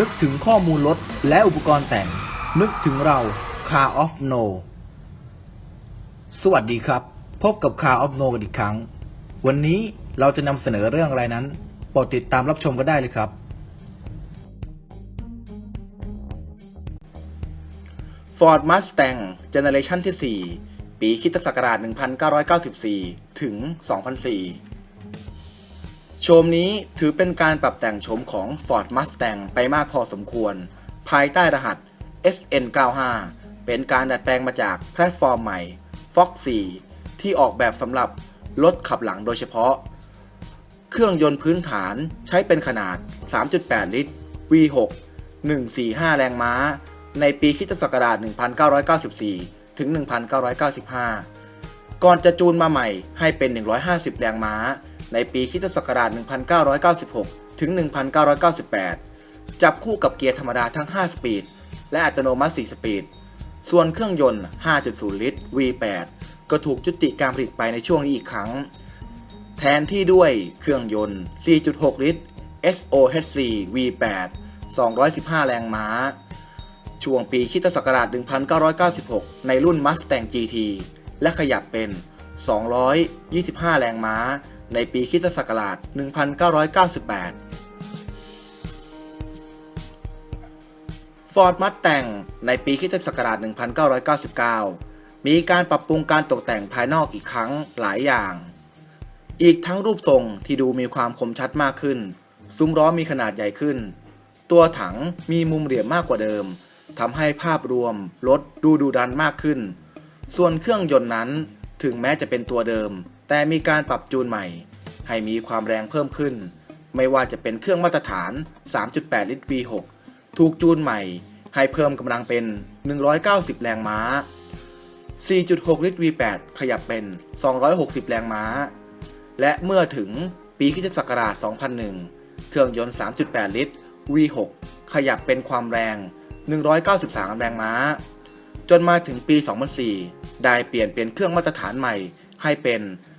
นึกถึงข้อมูลรถและอุปกรณ์แต่ง นึกถึงเรา Car of No สวัสดีครับ พบกับ Car of No กันอีกครั้ง วันนี้เราจะนำเสนอเรื่องอะไรนั้นโปรดติดตามรับชมกันได้เลยครับ Ford Mustang เจเนเรชันที่ 4 ปีคิตศักราช 1994 ถึง 2004 โฉมนี้ถือเป็นการปรับแต่งโฉมของ Ford Mustang ไปมากพอสมควร ภายใต้รหัส SN95 เป็นการดัดแปลงมาจากแพลตฟอร์มใหม่ Fox 4 ที่ออกแบบสำหรับรถขับหลังโดยเฉพาะ เครื่องยนต์พื้นฐานใช้เป็นขนาด 3.8 ลิตร V6 145 แรงม้า ในปีคริสตศักราช 1994 ถึง 1995 ก่อนจะจูนมาใหม่ให้เป็น 150 แรงม้า ในปีคิตศักราช 1996 ถึง 1998 จับคู่กับเกียร์ธรรมดาทั้ง 5 สปีด และอัตโนมัติ 4 สปีด ส่วนเครื่องยนต์ 5.0 ลิตร V8 ก็ถูกยุติการผลิตไปในช่วงนี้อีกครั้ง แทนที่ด้วยเครื่องยนต์ 4.6 ลิตร SOHC V8 215 แรงม้า ช่วงปีคิตศักราช 1996 ในรุ่น Mustang GT และขยับเป็น 225 แรงม้า ในปีคริสตศักราช 1998 Ford Mustang ในปีคริสตศักราช 1999 มีการปรับปรุงการตกแต่งภายนอกอีกครั้งหลายอย่าง อีกทั้งรูปทรงที่ดูมีความคมชัดมากขึ้น ซุ้มล้อมีขนาดใหญ่ขึ้น ตัวถังมีมุมเหลี่ยมมากกว่าเดิมทำให้ภาพรวมรถดูดูดันมากขึ้น ส่วนเครื่องยนต์นั้นถึงแม้จะเป็นตัวเดิม แต่มีการปรับจูนใหม่ ให้มีความแรงเพิ่มขึ้น ไม่ว่าจะเป็นเครื่องมาตรฐาน 3.8 ลิตร V6 ถูกจูนใหม่ ให้เพิ่มกำลังเป็น 190 แรงม้า 4.6 ลิตร V8 ขยับเป็น 260 แรงม้า และเมื่อถึงปีคริสตศักราช 2001 เครื่องยนต์ 3.8 ลิตร V6 ขยับเป็นความแรง 193 แรงม้า จนมาถึงปี 2004 ได้เปลี่ยนเป็นเครื่องมาตรฐานใหม่ให้เป็น